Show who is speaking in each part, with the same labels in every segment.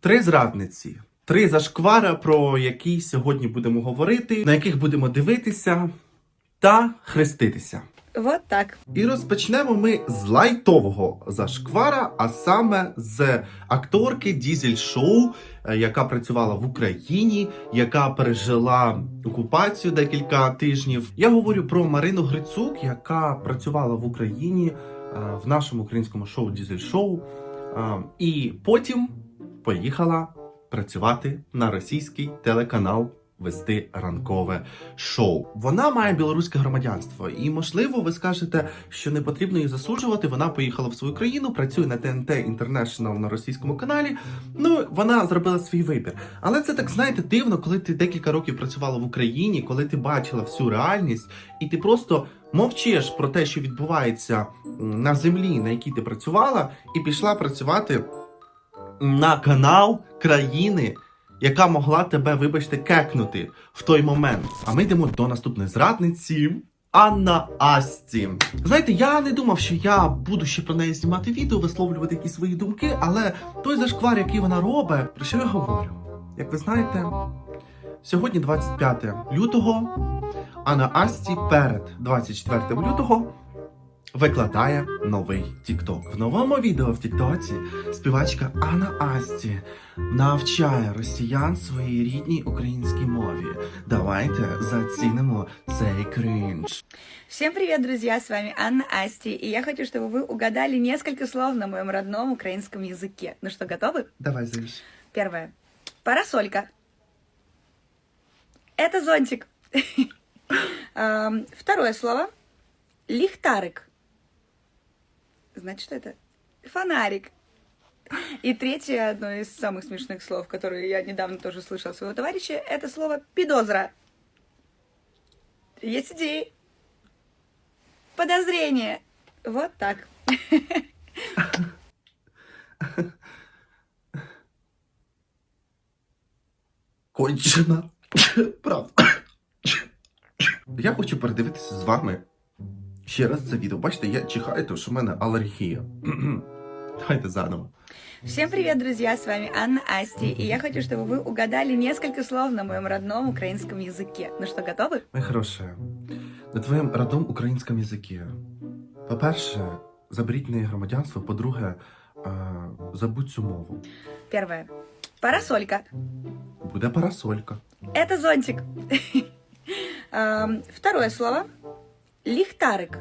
Speaker 1: Три зрадниці, три зашквара, про які сьогодні будемо говорити, на яких будемо дивитися та хреститися.
Speaker 2: Вот так.
Speaker 1: І розпочнемо ми з лайтового зашквара, а саме з акторки Дізель Шоу, е, яка працювала в Україні, яка пережила окупацію декілька тижнів. Я говорю про Марину Грицук, яка працювала в Україні е, в нашому українському шоу Дізель Шоу, е, і потім поїхала працювати на російський телеканал. Вести ранкове шоу. Вона має білоруське громадянство, і можливо, ви скажете, що не потрібно її засуджувати. Вона поїхала в свою країну, працює на ТНТ International на російському каналі. Ну вона зробила свій вибір. Але це так знаєте дивно, коли ти декілька років працювала в Україні, коли ти бачила всю реальність, і ти просто мовчиш про те, що відбувається на землі, на якій ти працювала, і пішла працювати на канал країни яка могла тебе, вибачте, кекнути в той момент. А ми йдемо до наступної зрадниці. Анна Асті. Знаєте, я не думав, що я буду ще про неї знімати відео, висловлювати якісь свої думки, але той зашквар, який вона робить, про що я говорю? Як ви знаєте, сьогодні 25 лютого, а на Асті перед 24 лютого викладає новий TikTok. В новому відео в Тіктоці співачка Анна Асті навчає росіян своїй рідній українській мові. Давайте зацінимо цей крінж.
Speaker 2: Всем привет, друзья! С вами Анна Асти, и я хочу, чтобы вы угадали несколько слов на моем родном украинском языке. Ну что, готовы?
Speaker 1: Давай, Заюш.
Speaker 2: Первое. Парасолька. Это зонтик. Ам, Второе слово. Лихтарик. Значит, это? Фонарик. И третье, одно из самых смешных слов, которые я недавно тоже слышала своего товарища, это слово «пидозра». Есть идеи? Подозрение. Вот так.
Speaker 1: Кончена. Правда. Я хочу передивитися з вами ще раз це відео. Бачите, я чихаю, тому що в мене алергія. Давайте заново.
Speaker 2: Всем привет, друзья! С вами Анна Асти, и я хочу, чтобы вы угадали несколько слов на моем родном украинском языке. Ну что, готовы?
Speaker 1: Моя хороша, на твоєму родном українському язикі. По-перше, заберіть неї громадянство, по-друге, е, забудь цю мову.
Speaker 2: Первое. Парасолька.
Speaker 1: Буде парасолька.
Speaker 2: Это зонтик. Ам, Второе слово. Лихтарик.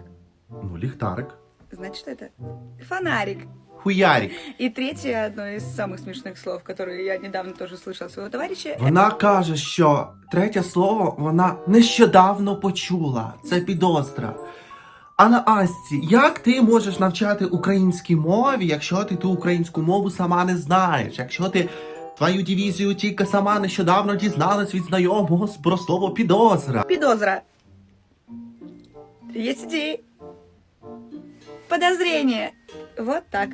Speaker 1: Ну, ліхтарик.
Speaker 2: Значит, что это? Фонарик.
Speaker 1: Хуярик.
Speaker 2: И третье, одно из самых смешных слов, которые я недавно тоже слышала от своего товарища.
Speaker 1: Вона каже, що третє слово вона нещодавно почула. Це підозра. А на Асті, як ти можеш навчати українській мові, якщо ти ту українську мову сама не знаєш? Якщо ти твою дивізію тільки сама нещодавно дізналась від знайомого про слово підозра?
Speaker 2: Пидозра. Есть идеи? Подозрение. Вот так.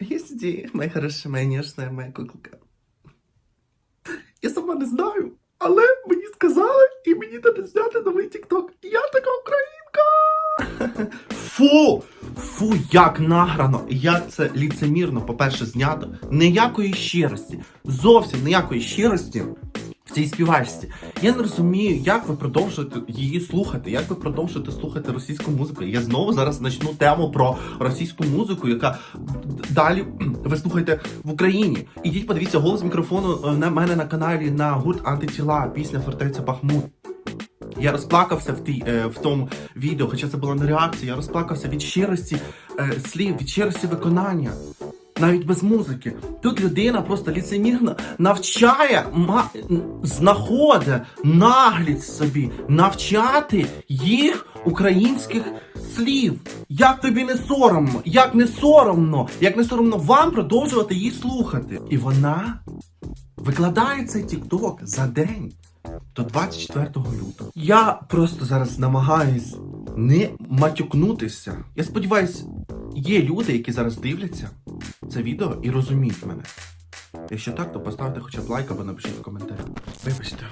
Speaker 1: Єсті, моя хороша, моя ніжна, моя куколка. Я сама не знаю, але мені сказали, і мені треба зняти новий тікток. Я така українка. Фу! Фу, як награно, як це ліцемірно, по-перше, знято. Ніякої щирості, зовсім ніякої щирості в цій співачці. Я не розумію, як ви продовжуєте її слухати, як ви продовжуєте слухати російську музику. Я знову зараз почну тему про російську музику, яка далі ви слухаєте в Україні. Ідіть, подивіться голос мікрофону е, на мене на каналі на гурт Антитіла, пісня Фортеця Бахмут. Я розплакався в тій, е, в тому відео, хоча це була не реакція. Я розплакався від щирості е, слів, від щирості виконання. Навіть без музики. Тут людина просто ліцемірно навчає, знаходить наглість собі навчати їх українських слів. Як тобі не соромно? Як не соромно? Як не соромно вам продовжувати її слухати? І вона викладає цей тікток за день до 24 лютого. Я просто зараз намагаюсь не матюкнутися. Я сподіваюсь, є люди, які зараз дивляться це відео і розуміють мене. Якщо так, то поставте хоча б лайк або напишіть в коментарях. Вибачте.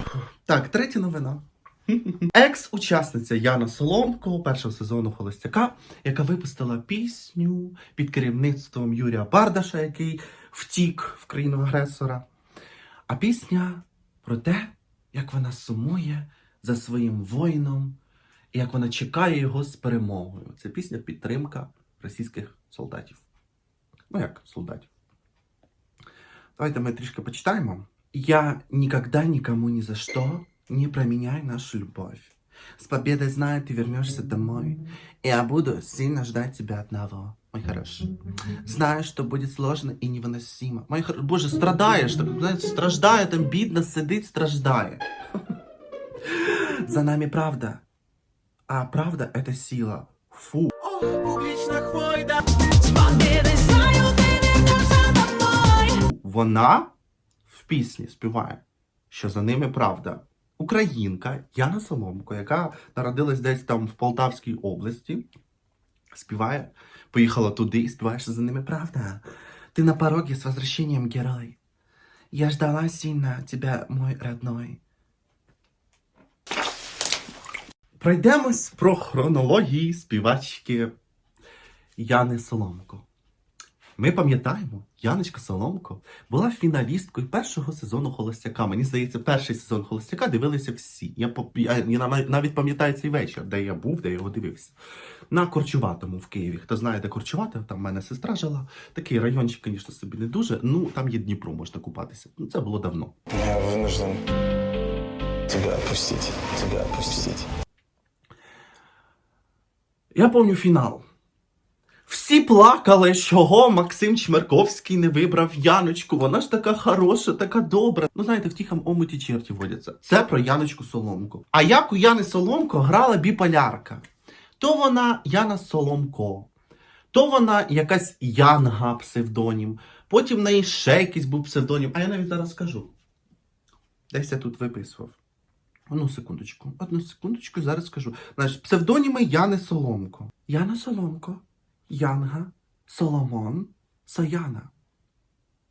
Speaker 1: Так, третя новина. Екс-учасниця Яна Соломко першого сезону Холостяка, яка випустила пісню під керівництвом Юрія Бардаша, який втік в країну агресора. А пісня про те, як вона сумує за своїм воїном і як вона чекає його з перемогою. Це пісня підтримка російських солдатів. Ну як солдатів. Давайте ми трішки почитаємо. Я никогда никому ни за что не променяю нашу любовь. С победой знаю, ты вернешься домой. И я буду сильно ждать тебя одного, мой хороший. Знаю, что будет сложно и невыносимо. Мой хор... Боже, страдаєш, так, знаєте, страждає, там бідно сидить, страждає. За нами правда. А правда — это сила. Фу.
Speaker 3: Публічна хвойда.
Speaker 1: Вона в пісні співає, що за ними правда. Українка Яна Соломко, яка народилась десь там в Полтавській області, співає, поїхала туди і співає, що за ними правда. Ти на пороге з возвращением герой. Я ждала сильно тебя, мой родной. Пройдемось про хронології співачки Яни Соломко. Ми пам'ятаємо, Яночка Соломко була фіналісткою першого сезону Холостяка. Мені здається, перший сезон Холостяка дивилися всі. Я, я, я навіть пам'ятаю цей вечір, де я був, де я його дивився. На Корчуватому в Києві. Хто знає, де Корчувате, там в мене сестра жила. Такий райончик, звісно, собі не дуже. Ну, там є Дніпро, можна купатися. Ну, це було давно.
Speaker 4: Я вынужден тебя опустить. Тебя опустить.
Speaker 1: Я пам'ятаю фінал. Всі плакали, чого Максим Чмерковський не вибрав Яночку. Вона ж така хороша, така добра. Ну, знаєте, в тихом омуті черті водяться. Це про Яночку Соломко. А як у Яни Соломко грала біполярка? То вона Яна Соломко, то вона якась Янга псевдонім, потім в неї ще якийсь був псевдонім. А я навіть зараз скажу. Десь я тут виписував. Одну секундочку, одну секундочку, зараз скажу. Знаєш, псевдоніми Яни Соломко. Яна Соломко, Янга, Соломон, Саяна.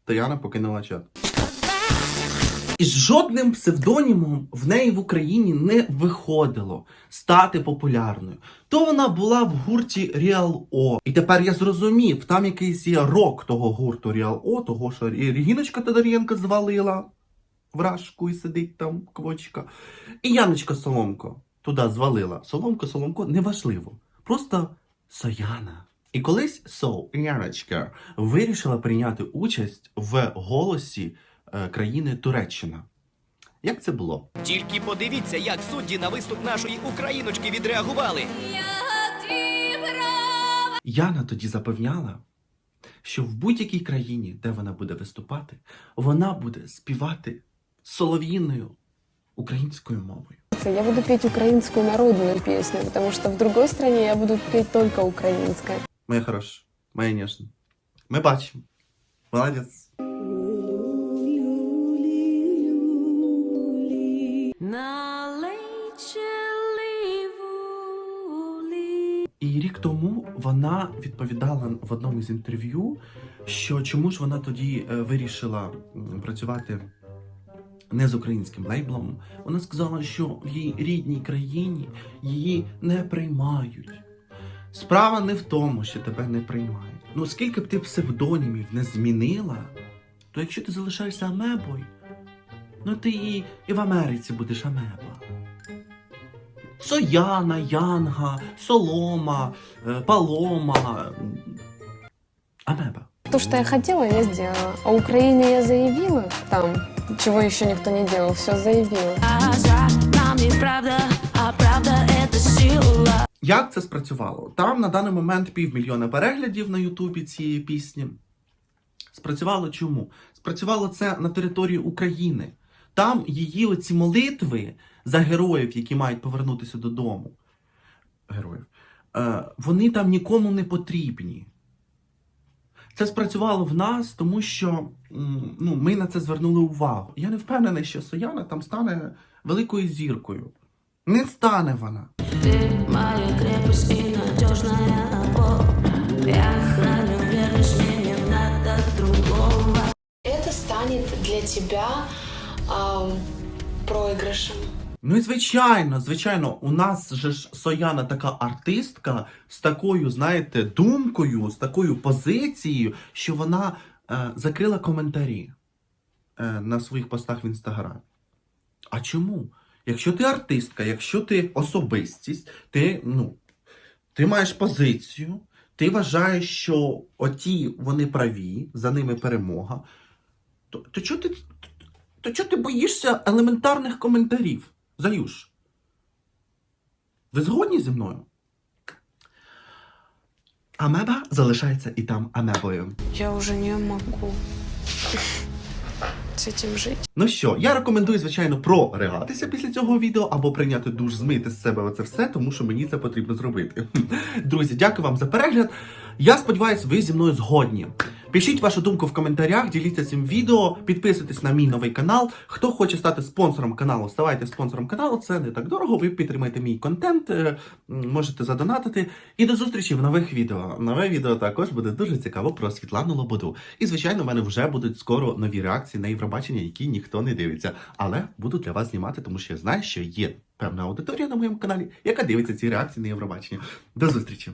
Speaker 1: Та Яна покинула чат. І з жодним псевдонімом в неї в Україні не виходило стати популярною. То вона була в гурті Real O. І тепер я зрозумів, там якийсь є рок того гурту Real O, того, що і Регіночка Тодоренко звалила вражку і сидить там квочка. І Яночка Соломко туди звалила. Соломко, Соломко, неважливо. Просто Сояна. І колись Со Яночка вирішила прийняти участь в голосі е, країни Туреччина. Як це було?
Speaker 3: Тільки подивіться, як судді на виступ нашої україночки відреагували.
Speaker 1: Яна тоді запевняла, що в будь-якій країні, де вона буде виступати, вона буде співати солов'їною українською мовою.
Speaker 5: Я буду петь украинскую народную песню, потому что в другой стране я буду петь только украинское.
Speaker 1: Моя хороша, моя ніжна. Ми бачимо. Молодець. І рік тому вона відповідала в одному із інтерв'ю, що чому ж вона тоді е, вирішила працювати не з українським лейблом. Вона сказала, що в її рідній країні її не приймають. Справа не в тому, що тебе не приймають. Ну, скільки б ти псевдонімів не змінила, то якщо ти залишаєшся амебою, ну ти і, і в Америці будеш амеба. Сояна, Янга, Солома, е, Палома. Амеба.
Speaker 5: То, что я хотела, я сделала. А Украине я заявила там, чего еще никто не делал, все заявила.
Speaker 6: А жаль, нам неправда, а правда это сила.
Speaker 1: Як це спрацювало? Там на даний момент півмільйона переглядів на Ютубі цієї пісні. Спрацювало чому? Спрацювало це на території України. Там її оці молитви за героїв, які мають повернутися додому. Героїв. Е, вони там нікому не потрібні. Це спрацювало в нас, тому що ну, ми на це звернули увагу. Я не впевнений, що Сояна там стане великою зіркою Не стане вона.
Speaker 6: Ты моя крепость и надежная опора. Я храню верность, мне не надо другого.
Speaker 7: это станет для тебя ам, проигрышем.
Speaker 1: Ну і звичайно, звичайно, у нас же ж Сояна така артистка з такою, знаєте, думкою, з такою позицією, що вона е, закрила коментарі е, на своїх постах в інстаграмі. А чому? Якщо ти артистка, якщо ти особистість, ти, ну, ти маєш позицію, ти вважаєш, що оті вони праві, за ними перемога, то, то чого ти, то чого ти боїшся елементарних коментарів? Заюш? Ви згодні зі мною? Амеба залишається і там амебою.
Speaker 5: Я уже не могу с цим жити.
Speaker 1: Ну що, я рекомендую, звичайно, проригатися після цього відео або прийняти душ, змити з себе оце все, тому що мені це потрібно зробити. Друзі, дякую вам за перегляд. Я сподіваюся, ви зі мною згодні. Пишіть вашу думку в коментарях, діліться цим відео, підписуйтесь на мій новий канал. Хто хоче стати спонсором каналу, ставайте спонсором каналу. Це не так дорого. Ви підтримаєте мій контент, е, можете задонатити. І до зустрічі в нових відео. Нове відео також буде дуже цікаво про Світлану Лободу. І звичайно, в мене вже будуть скоро нові реакції на Євробачення, які ніхто не дивиться. Але буду для вас знімати, тому що я знаю, що є певна аудиторія на моєму каналі, яка дивиться ці реакції на Євробачення. До зустрічі!